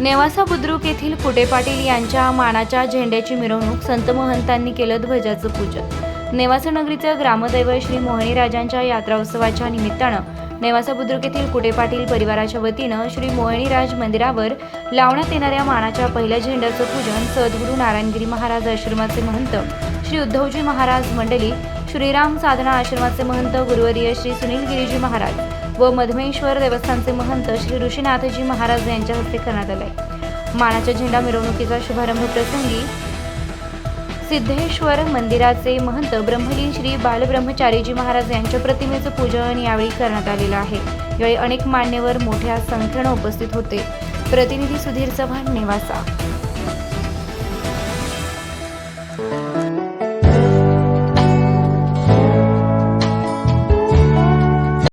नेवासा बुद्रुक येथील फुटे पाटील यांच्या मानाच्या झेंड्याची मिरवणूक संत महंतांनी केलं ध्वजाचं पूजन. नेवासा नगरीचं ग्रामदैवत श्री मोहिनी राजांच्या यात्रा उत्सवाच्या निमित्तानं नेवासा बुद्रुक येथील कुटे पाटील परिवाराच्या वतीनं श्री मोहिनीराज मंदिरावर लावण्यात येणाऱ्या मानाच्या पहिल्या झेंड्याचं पूजन सद्गुरू नारायणगिरी महाराज आश्रमाचे महंत श्री उद्धवजी महाराज मंडळी श्रीराम साधना आश्रमाचे महंत गुरुवर्य श्री सुनील गिरीजी महाराज व मधमेश्वर देवस्थानचे महंत श्री ऋषीनाथजी महाराज यांच्या हस्ते करण्यात आले मानाच्या झेंडा मिरवणुकीचा शुभारंभ प्रसंगी सिद्धेश्वर मंदिराचे महंत ब्रह्मलीन श्री बालब्रह्मचारीजी महाराज यांच्या प्रतिमेचं पूजन यावेळी करण्यात आलेलं आहे. यावेळी अनेक मान्यवर मोठ्या संख्येनं उपस्थित होते. प्रतिनिधी सुधीर चव्हाण नेवासा.